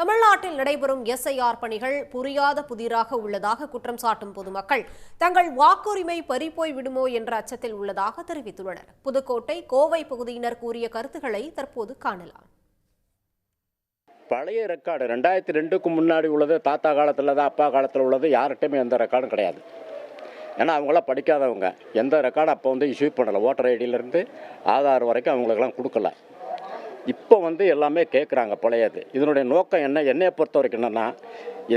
தமிழ்நாட்டில் நடைபெறும் எஸ்ஐஆர் பணிகள் புரியாத புதிராக உள்ளதாக குற்றம் சாட்டும் பொதுமக்கள். தங்கள் வாக்குரிமை பறிப்போய் விடுமோ என்ற அச்சத்தில் உள்ளதாக தெரிவித்துள்ளனர். புதுக்கோட்டை கோவை பகுதியினர் கூறிய கருத்துக்களை தற்போது காணலாம். பழைய ரெக்கார்டு ரெண்டாயிரத்தி ரெண்டுக்கு முன்னாடி உள்ளது தாத்தா காலத்தில் தான் அப்பா காலத்தில் உள்ளது யார்கிட்டையுமே எந்த ரெக்கார்டும் கிடையாது. ஏன்னா அவங்களாம் படிக்காதவங்க எந்த ரெக்கார்டும் அப்போ வந்து இஷ்யூ பண்ணலை ஓட்டர் ஐடியிலேருந்து ஆதார் வரைக்கும் அவங்களுக்கெல்லாம் கொடுக்கல. இப்போ வந்து எல்லாமே கேட்குறாங்க பழையது. இதனுடைய நோக்கம் என்ன? என்னையை பொறுத்த வரைக்கும் என்னென்னா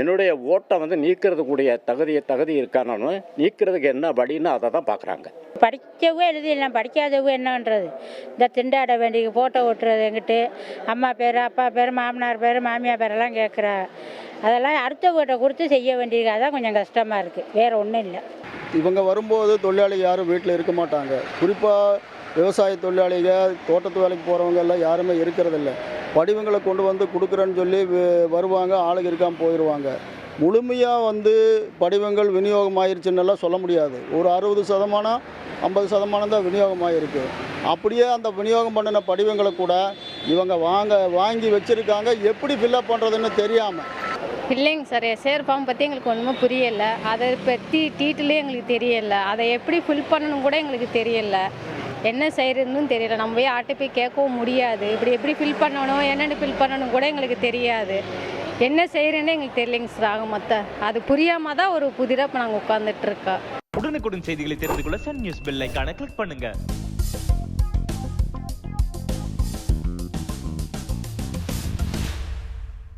என்னுடைய ஓட்டை வந்து நீக்கிறது கூடிய தகுதி தகுதி இருக்கானு நீக்கிறதுக்கு என்ன வழின்னு அதை தான் பார்க்குறாங்க. படிக்கவே எழுதிடலாம் படிக்காதவங்க என்னன்றது? இந்த திண்டாட வேண்டிய ஃபோட்டோ ஓட்டுறது எங்கிட்டு? அம்மா பேர் அப்பா பேர் மாமனார் பேர் மாமியார் பேரெல்லாம் கேட்குறா. அதெல்லாம் அடுத்தவங்கிட்ட கொடுத்து செய்ய வேண்டியது அதான் கொஞ்சம் கஷ்டமாக இருக்குது வேறு ஒன்றும் இல்லை. இவங்க வரும்போது தொழிலாளி யாரும் வீட்டில் இருக்க மாட்டாங்க. குறிப்பாக விவசாய தொழிலாளிகள் தோட்டத்து வேலைக்கு போகிறவங்க எல்லாம் யாருமே இருக்கிறதில்ல. படிவங்களை கொண்டு வந்து கொடுக்குறேன்னு சொல்லி வருவாங்க ஆளுங்க இருக்காமல் போயிடுவாங்க முழுமையாக வந்து படிவங்கள் விநியோகம் ஆயிடுச்சுன்னெல்லாம் சொல்ல முடியாது. ஒரு அறுபது சதமானம் ஐம்பது சதமானம் தான் விநியோகம் ஆகிருக்கு அப்படியே அந்த விநியோகம் பண்ணின படிவங்களை கூட இவங்க வாங்க வாங்கி வச்சுருக்காங்க. எப்படி ஃபில்லப் பண்ணுறதுன்னு தெரியாமல் இல்லைங்க சார் எஸ்ஏஆர் ஃபார்ம் பற்றி எங்களுக்கு ஒன்றுமே புரியலை. அதை பற்றி டீட்டெயிலே எங்களுக்கு தெரியலை. அதை எப்படி ஃபில் பண்ணணும் கூட எங்களுக்கு தெரியலை. என்ன செய்கிறதுன்னு தெரியல. நம்ம போய் ஆட்டை போய் கேட்கவும் முடியாது. இப்படி எப்படி ஃபில் பண்ணணும் என்னென்னு ஃபில் பண்ணணும் கூட எங்களுக்கு தெரியாது. என்ன செய்கிறேன்னு எங்களுக்கு தெரியலைங்க சார் ஆக மொத்தம் அது புரியாமல் தான் ஒரு புதிராக இப்போ நாங்கள் உட்காந்துட்ருக்கோம் உடனுக்குடன் செய்திகளை தெரிந்து கொள்ள Sun news bell icon click பண்ணுங்கள்